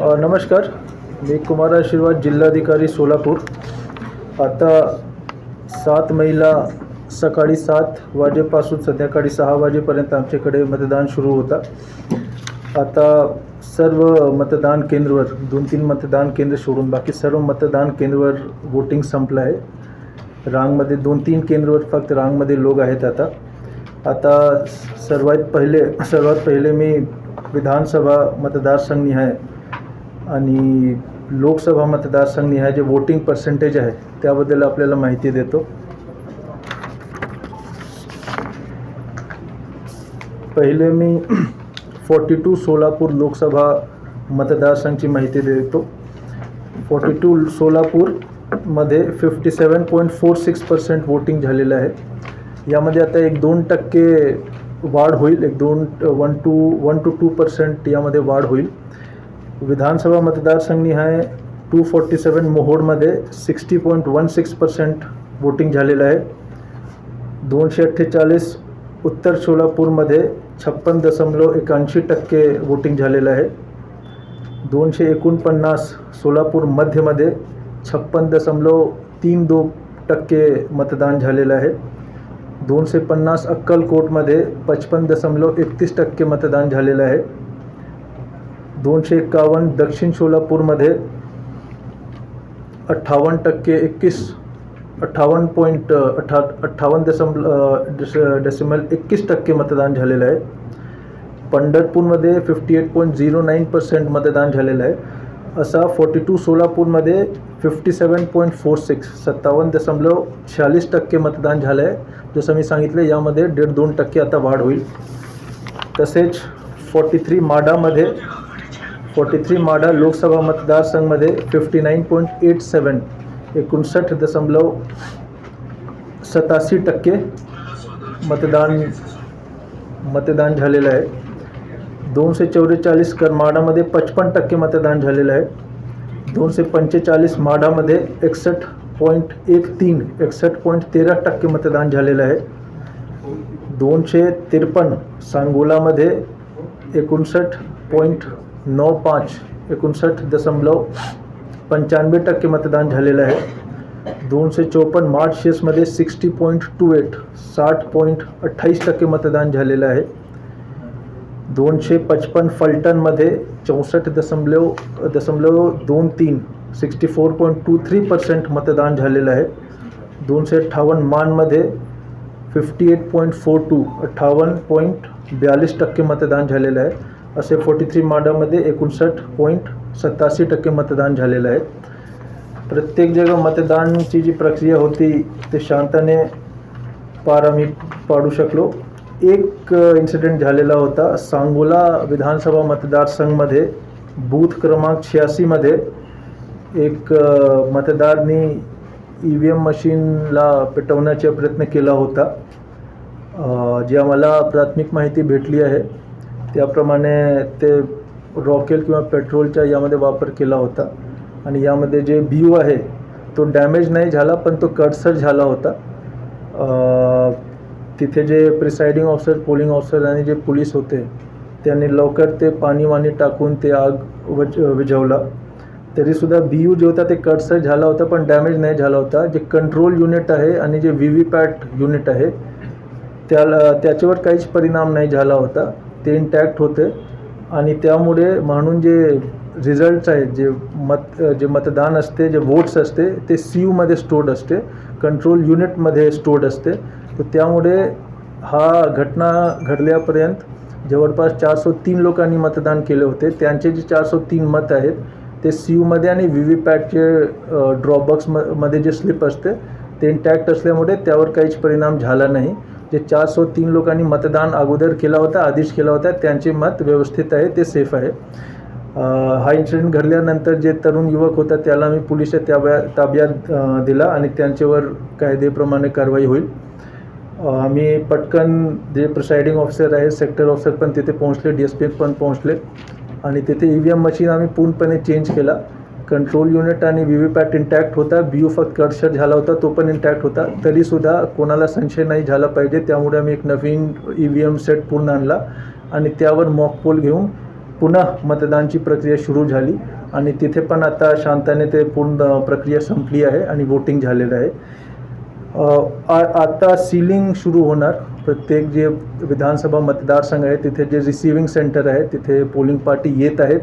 नमस्कार. मी कुमार आशीर्वाद जिल्हाधिकारी सोलापूर. आता सात मेला सकाळी सात वाजेपासून संध्याकाळी सहा वाजेपर्यंत आमच्याकडे मतदान सुरू होता. आता सर्व मतदान केंद्रवर दोन तीन मतदान केंद्र सोडून बाकी सर्व मतदान केंद्रवर वोटिंग संपलं आहे. रांगमध्ये दोन तीन केंद्रवर फक्त रांगमध्ये लोक आहेत आता. आता सर्वात पहिले सर्वात पहिले मी विधानसभा मतदारसंघ आहे आणि लोकसभा मतदारसंघ ह्या जे वोटिंग पर्सेंटेज आहे त्याबद्दल आपल्याला माहिती देतो. पहिले मी फोर्टी टू सोलापूर लोकसभा मतदारसंघची माहिती देतो. फोर्टी टू सोलापूरमध्ये fifty seven point four six percent voting झालेलं आहे. यामध्ये आता एक दोन टक्के वाढ होईल एक दोन one two one two two percent यामध्ये वाढ होईल. विधानसभा मतदारसंघनी आहे. Two forty seven मोहोडमध्ये sixty point one six percent voting झालेलं आहे. दोनशे अठ्ठेचाळीस उत्तर सोलापूरमध्ये छप्पन दशमलव एकाऐंशी टक्के वोटिंग झालेलं आहे. दोनशे एकोणपन्नास सोलापूर मध्यमध्ये छप्पन दशमलव तीन दो टक्के मतदान झालेलं आहे. दोनशे पन्नास अक्कलकोटमध्ये पचपन दशमलव एकतीस टक्के मतदान झालेलं आहे. दोनशे एक्कावन्न दक्षिण सोलापूरमध्ये अठ्ठावन्न टक्के एकवीस अठ्ठावन्न पॉईंट अठ्ठा अठ्ठावन्न डेसम डेसिमल एकवीस टक्के मतदान झालेलं आहे. पंढरपूरमध्ये fifty eight point zero nine percent मतदान झालेलं आहे. असा फोर्टी टू सोलापूरमध्ये fifty seven point four six सत्तावन्न दशमलव शहाळीस टक्के मतदान झालं आहे जसं मी सांगितलं यामध्ये दीड दोन टक्के आता वाढ होईल. तसेच फोर्टी थ्री माडामध्ये forty three Madha Lok Sabha मतदारसंघमध्ये fifty nine point eight seven एकोणसष्ट दशमलव सतासी टक्के मतदान मतदान झालेलं आहे. दोनशे चौवेचाळीस करमाडामध्ये पचपन टक्के मतदान झालेलं आहे. दोनशे पंचेचाळीस माडामध्ये एकसष्ट पॉईंट एक तीन एकसष्ट पॉईंट तेरा टक्के मतदान झालेलं आहे. दोनशे त्रेपन्न सांगोलामध्ये एकोणसष्ट पॉईंट नऊ पाच एकोणसष्ट दशमलव पंच्याण्णव टक्के मतदान झालेलं आहे. दोनशे चोपन्न मार्चेसमध्ये सिक्स्टी पॉईंट टू एट साठ पॉईंट अठ्ठावीस टक्के मतदान झालेलं आहे. दोनशे पचपन फलटणमध्ये चौसष्ट दशमलव दशमलव दोन तीन sixty four point two three percent मतदान झालेलं आहे. दोनशे अठ्ठावन्न मानमध्ये fifty eight point four two अठ्ठावन्न पॉईंट ब्याळीस टक्के मतदान झालेलं आहे. असे फोर्टी थ्री माडामध्ये एकोणसाठ पॉईंट सत्तासी टक्के मतदान झालेलं आहे. प्रत्येक जग मतदानची जी प्रक्रिया होती ते शांतने पार आम्ही पाडू शकलो. एक इन्सिडेंट झालेला होता. सांगोला विधानसभा मतदारसंघमध्ये बूथ क्रमांक छियासीमध्ये एक मतदारनी ई व्ही एम मशीनला पेटवण्याचा प्रयत्न केला होता. जी आम्हाला प्राथमिक माहिती भेटली आहे. त्याप्रमाणे ते रॉकेल किंवा पेट्रोलच्या यामध्ये वापर केला होता. आणि यामध्ये जे बी आहे तो डॅमेज नाही झाला पण तो कटसर झाला होता. तिथे जे प्रिसाइडिंग ऑफिसर पोलिंग ऑफिसर आणि जे पोलीस होते त्यांनी लवकर ते पाणी वाणी टाकून ते आग वज विझवला. तरीसुद्धा बी यू जे होता ते कटसर झाला होता पण डॅमेज नाही झाला होता. जे कंट्रोल युनिट आहे आणि जे व्ही व्ही पॅट युनिट आहे त्याला त्याच्यावर काहीच परिणाम नाही झाला होता. ते इंटॅक्ट होते. आणि त्यामुळे म्हणून जे रिझल्ट्स आहेत जे मत जे मतदान असते जे वोट्स असते ते सी यूमध्ये स्टोर्ड असते. कंट्रोल युनिटमध्ये स्टोर्ड असते. तर त्यामुळे हा घटना घडल्यापर्यंत जवळपास चारसो तीन लोकांनी मतदान केले होते. त्यांचे जे चारशे तीन मत आहेत ते सी यूमध्ये आणि व्ही व्ही पॅटचे ड्रॉबॉक्समध्ये जे स्लिप असते ते इंटॅक्ट असल्यामुळे त्यावर काहीच परिणाम झाला नाही. जे सो तीन लोकांनी मतदान अगोदर केला होता आधीच केला होता. त्यांचे मत व्यवस्थित आहे ते सेफ आहे. हा इन्सिडेंट घडल्यानंतर जे तरुण युवक होता त्याला मी पोलिसच्या ताब्या ताब्यात दिला आणि त्यांच्यावर कायदेप्रमाणे कारवाई होईल. आम्ही पटकन जे प्रिसाइडिंग ऑफिसर आहे सेक्टर ऑफिसर पण तिथे पोहोचले डी एस पी पण पोहोचले. आणि तिथे ई व्ही एम मशीन आम्ही पूर्णपणे चेंज केला. कंट्रोल युनिट आणि व्ही व्ही पॅट इंटॅक्ट होता. बी यू फक्त कटशट झाला होता तो पण इंटॅक्ट होता. तरीसुद्धा कोणाला संशय नाही झाला पाहिजे. त्यामुळे आम्ही एक नवीन ई व्ही एम सेट पूर्ण आणला आणि त्यावर मॉक पोल घेऊन पुन्हा मतदानची प्रक्रिया सुरू झाली. आणि तिथे पण आता शांताने ते पूर्ण प्रक्रिया संपली आहे आणि वोटिंग झालेलं आहे. आ- आता सीलिंग सुरू होणार. प्रत्येक जे विधानसभा मतदारसंघ आहे तिथे जे रिसिव्हिंग सेंटर आहे तिथे पोलिंग पार्टी येत आहेत.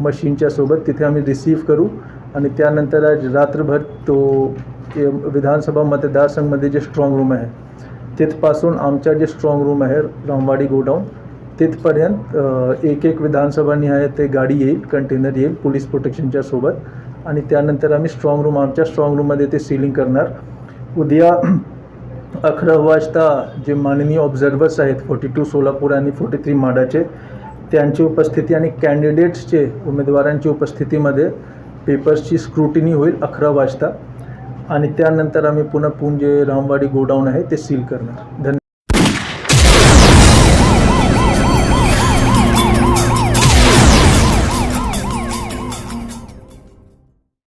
मशीनच्या सोबत तिथे आम्ही रिसीव्ह करू. आणि त्यानंतर आज रात्रभर तो ते विधानसभा मतदारसंघमध्ये जे स्ट्रॉंग रूम आहे तिथपासून आमच्या जे स्ट्रॉंग रूम आहे रामवाडी गोडाऊन तिथपर्यंत एक एक एक विधानसभानिहाय ते गाडी येईल कंटेनर येईल पोलीस प्रोटेक्शनच्या सोबत. आणि त्यानंतर आम्ही स्ट्रॉंग रूम आमच्या स्ट्रॉंग रूममध्ये ते सिलिंग करणार. उद्या अकरा वाजता जे माननीय ऑब्झर्वर्स आहेत फोर्टी टू सोलापूर आणि फोर्टी थ्री माडाचे त्यांची उपस्थिती आणि कॅन्डिडेट्सचे उमेदवारांची उपस्थितीमध्ये पेपर्सची स्क्रुटिनी होईल अकरा वाजता. आणि त्यानंतर आम्ही पुन्हा पुन जे रामवाडी गोडाऊन आहे ते सील करणार. धन्यवाद.